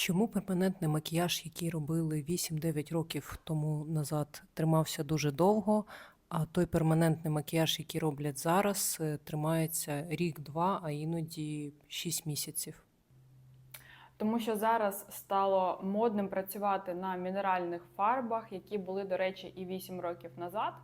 Чому перманентний макіяж, який робили 8-9 років тому назад, тримався дуже довго, а той перманентний макіяж, який роблять зараз, е, тримається рік-два, а іноді 6 місяців? Тому що зараз стало модним працювати на мінеральних фарбах, які були, до речі, і 8 років назад.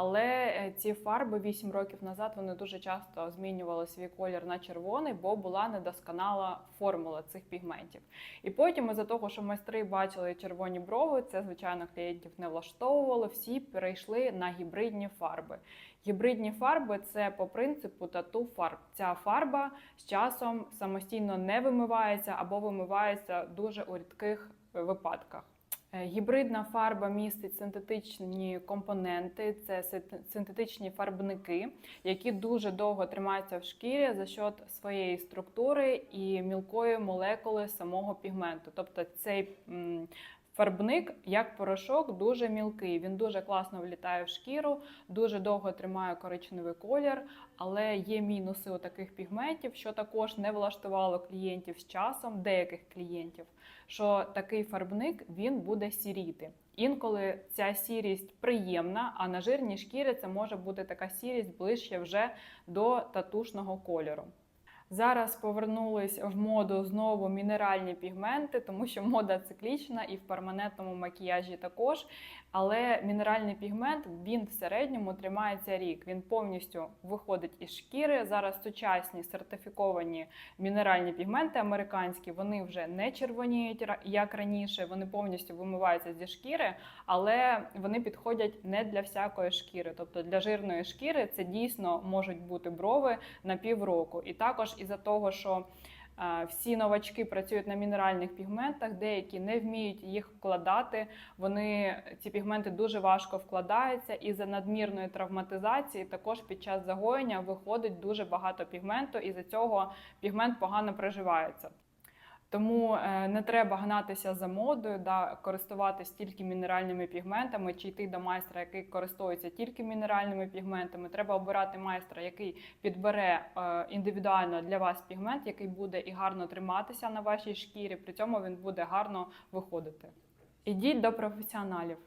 Але е, ці фарби 8 років назад вони дуже часто змінювали свій колір на червоний, бо була недосконала формула цих пігментів. І потім, із-за того, що майстри бачили червоні брови, це звичайно клієнтів не влаштовувало. Всі перейшли на гібридні фарби. Гібридні фарби це по принципу тату фарб. Ця фарба з часом самостійно не вимивається або вимивається дуже у рідких випадках. Е, Гібридна фарба містить синтетичні компоненти, це синте- синтетичні фарбники, які дуже довго тримаються в шкірі за счет своєї структури і мілкої молекули самого пігменту. Тобто цей фарбник, як порошок, дуже мілкий. Він дуже класно влітає в шкіру, дуже довго тримає коричневий колір, але є мінуси у таких пігментів, що також не влаштувало клієнтів з часом, деяких клієнтів що такий фарбник він буде сіріти. Інколи ця сірість приємна, а на жирній шкірі це може бути така сірість ближче вже до татушного кольору. Зараз повернулись в моду знову мінеральні пігменти, тому що мода циклічна і в перманентному макіяжі також. Але мінеральний пігмент він в середньому тримається рік. Він повністю виходить із шкіри. Зараз сучасні сертифіковані мінеральні пігменти американські, вони вже не червоніють як раніше. Вони повністю вимиваються зі шкіри, але вони підходять не для всякої шкіри. Тобто для жирної шкіри це дійсно можуть бути брови на півроку. І також із-за того, що е, всі новачки працюють на мінеральних пігментах, деякі не вміють їх вкладати. Вони ці пігменти дуже важко вкладаються, і за надмірної травматизації також під час загоєння виходить дуже багато пігменту, і за цього пігмент погано приживається. Тому е, не треба гнатися за модою, да, користуватись тільки мінеральними пігментами, чи йти до майстра, який користується тільки мінеральними пігментами. Треба обирати майстра, який підбере е, індивідуально для вас пігмент, який буде і гарно триматися на вашій шкірі. При цьому він буде гарно виходити. Ідіть до професіоналів.